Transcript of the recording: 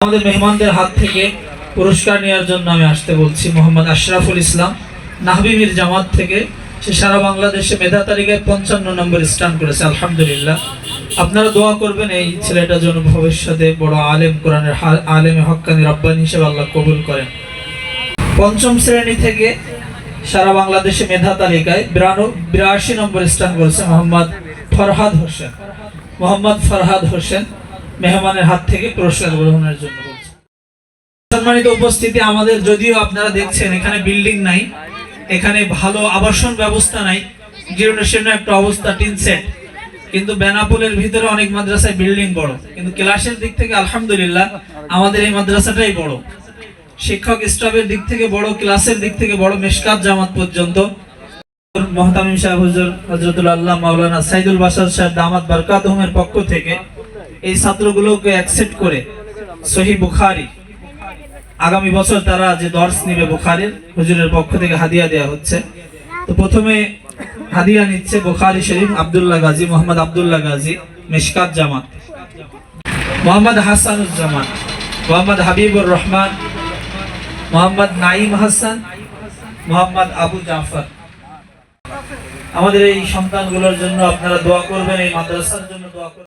আমাদের মেহমানদের হাত থেকে পুরস্কার নেওয়ার জন্য আমি আসতে বলছি মোহাম্মদ আশরাফুল ইসলাম নাহবিমির জামাত থেকে। সে সারা বাংলাদেশে মেধা তালিকায় পঞ্চান্ন নম্বর স্থান করেছে, আলহামদুলিল্লাহ। আপনারা দোয়া করবেন এই ছেলেটার জন্য ভবিষ্যতে বড় আলেম, কোরআনের আলেমে হক্কানি রব্বানি হিসেবে আল্লাহ কবুল করেন। পঞ্চম শ্রেণি থেকে সারা বাংলাদেশে মেধা তালিকায় বিরানো বিরাশি নম্বর স্থান করেছে মোহাম্মদ ফরহাদ হোসেন। মোহাম্মদ ফরহাদ হোসেন মেহমানের হাত থেকে পুরস্কার গ্রহণের জন্য সম্মানিত উপস্থিতি আমাদের যদিও আপনারা দেখছেন, এখানে বিল্ডিং নাই, এখানে ভালো আবাসন ব্যবস্থা নাই জীর্ণ শীর্ণ একটা অবস্থা, টিন সেট কিন্তু বেনাপোলের ভিতরে অনেক মাদ্রাসায় বিল্ডিং বড়। কিন্তু ক্লাসের দিক থেকে আলহামদুলিল্লাহ আমাদের এই মাদ্রাসাটাই বড়। শিক্ষক স্টাফের দিক থেকে বড়, ক্লাসের দিক থেকে বড়, মেশকাত জামাত পর্যন্ত। মহতামিম সাহেব, হুজুর হজরতুল আল্লাহ মাওলানা সাইদুল বাসার সাহেব, দামাত বারকাতহমের পক্ষ থেকে এই ছাত্রগুলোকে অ্যাকসেপ্ট করে সহি বুখারি। আগামী বছর তারা যে দর্শ নিবে বুখারির, হুজুরের পক্ষ থেকে হাদিয়া দেওয়া হচ্ছে। তো প্রথমে হাদিয়া নিচ্ছে বুখারি শরীফ আব্দুল্লাহ গাজী, মোহাম্মদ আব্দুল্লাহ গাজী, মিশকাত জামাত। মোহাম্মদ হাসানুজ্জামান, মোহাম্মদ হাবিবুর রহমান, মোহাম্মদ নাইম হাসান, মোহাম্মদ আবু জাফর। আমাদের এই সন্তানগুলোর জন্য আপনারা দোয়া করবেন, এই মাদ্রাসার জন্য দোয়া